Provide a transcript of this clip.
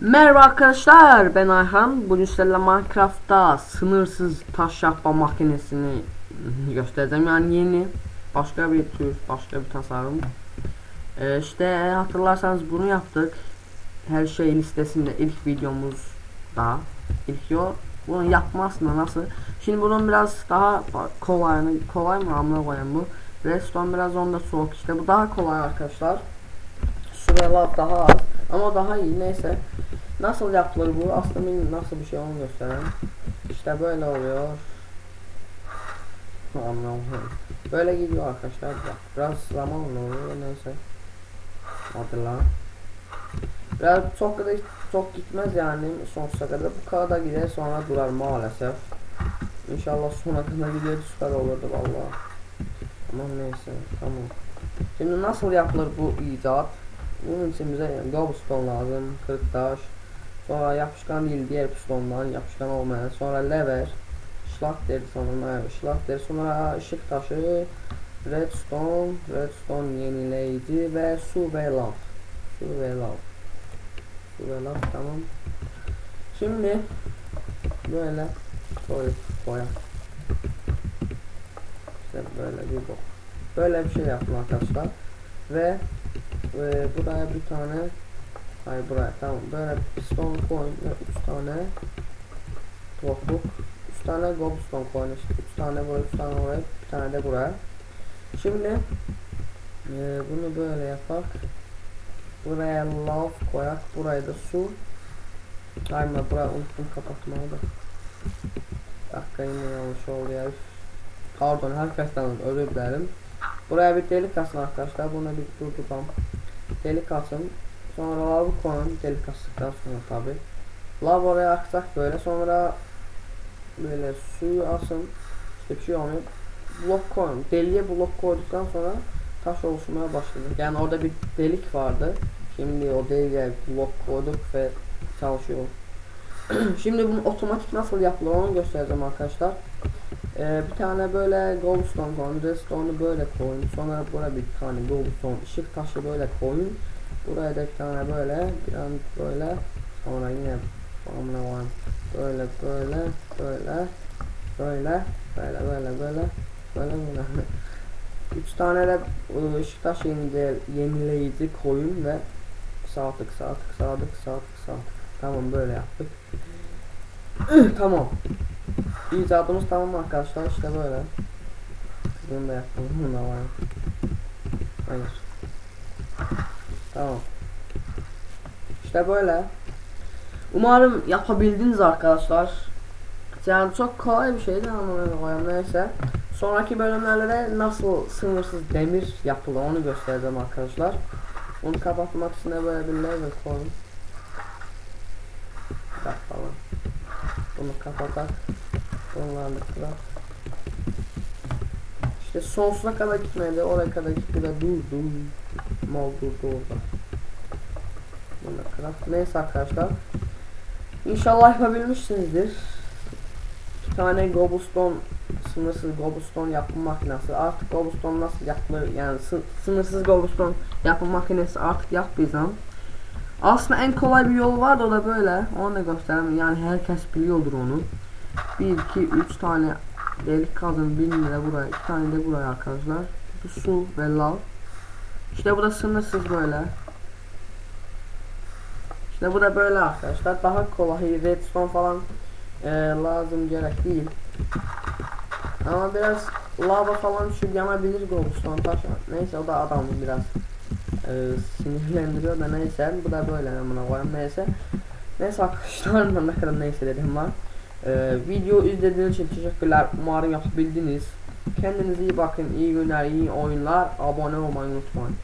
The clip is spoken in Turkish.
Merhaba arkadaşlar ben Ayhan. Bugün sizlerle Minecraft'ta sınırsız taş yapma makinesini göstereceğim. Yani yeni başka bir tür başka bir tasarım. Ee, işte hatırlarsanız bunu yaptık. Her şey listesinde ilk videomuzda ilk yo bunu yapmasına nasıl? Şimdi bunun biraz daha kolay kolay mı? Amına koyayım bu. Redstone biraz onda soğuk. İşte bu daha kolay arkadaşlar. Süreler daha az. Ama daha iyi. Neyse. Nasıl yapılır bu? Aslında nasıl bir şey onu gösteren. İşte böyle oluyor. Anlamam. Böyle gidiyor arkadaşlar. Biraz zaman oluyor neyse. Hadi lan. Biraz çok kadar çok gitmez yani sonsuza kadar. Bu kadar gider sonra durar maalesef. İnşallah sona kadar gider süper olurdu vallahi. Ama neyse tamam. Şimdi nasıl yapılır bu icat? Bunun için bize yani cobblestone lazım, kırık taş. Sonra yapışkan değil diğer pistondan yapışkan olmayan. Sonra lever, şlak deri sonra şlak deri sonra ışık taşı, redstone, redstone yenileyici ve su ve lav. Su ve lav. Su ve lav tamam. Şimdi böyle koy koyak. İşte böyle bir bok. Böyle bir şey yaptım arkadaşlar. Ve ve buraya bir tane Hayır buraya tamam. Böyle piston koyun ve 3 tane topluk 3 tane koyun işte 3 tane buraya 3 tane oraya bir tane de buraya. Şimdi e, bunu böyle yapak buraya lav koyak buraya da su. Hayır buraya unuttum kapatmayı da. Dakika yine yanlış oldu ya. Pardon herkesten özür dilerim. Buraya bir delik asın arkadaşlar bunu bir durduralım. Delik asın Sonra lavı koyun delik astıktan sonra tabi. Lav oraya aksak böyle sonra böyle suyu asın bir şey olmuyor. Blok koyun. Deliğe blok koyduktan sonra taş oluşmaya başladı. Yani orada bir delik vardı. Şimdi o deliğe blok koyduk ve çalışıyor. Şimdi bunu otomatik nasıl yapılır onu göstereceğim arkadaşlar. Ee, bir tane böyle goldstone koyun, redstone'u böyle koyun. Sonra buraya bir tane goldstone ışık taşı böyle koyun. Buraya da bir tane böyle bir an böyle sonra yine amına var böyle böyle böyle böyle böyle böyle böyle böyle böyle üç tane de ışık taş yenileyici koyun ve saatlik saatlik saatlik saatlik saatlik tamam böyle yaptık. Tamam. İcadımız tamam arkadaşlar işte böyle. Bunu da yapalım bunu da var hayır Tamam. İşte böyle. Umarım yapabildiniz arkadaşlar. Yani çok kolay bir şeydi ama neyse. Sonraki bölümlerde de nasıl sınırsız demir yapılır onu göstereceğim arkadaşlar. Onu kapatmak için de böyle bir level koyun. Falan. Bunu kapatak. Bunlarla kırak. İşte sonsuza kadar gitmedi. Oraya kadar gitti de durdu. Mal durdu orada. Bunda craft. Neyse arkadaşlar. İnşallah yapabilmişsinizdir. Bir tane cobblestone sınırsız cobblestone yapım makinesi. Artık cobblestone nasıl yapılır yani sınırsız cobblestone yapım makinesi artık yapmayacağım. Aslında en kolay bir yol var da o da böyle. Onu da göstereyim. Yani herkes biliyordur onu. 1 2 3 tane delik kazın birini de buraya, iki tane de buraya arkadaşlar. Bu su ve lav. İşte bu da sınırsız böyle. İşte bu da böyle arkadaşlar. Daha kolay redstone falan e, lazım gerek değil. Ama biraz lava falan şu yanabilir glowstone taş. Neyse o da adamı biraz e, sinirlendiriyor da neyse. Bu da böyle amına koyayım neyse. Neyse arkadaşlar ne kadar neyse dedim var. E, video izlediğiniz için teşekkürler. Umarım yapabildiniz. Kendinize iyi bakın. İyi günler, iyi oyunlar. Abone olmayı unutmayın.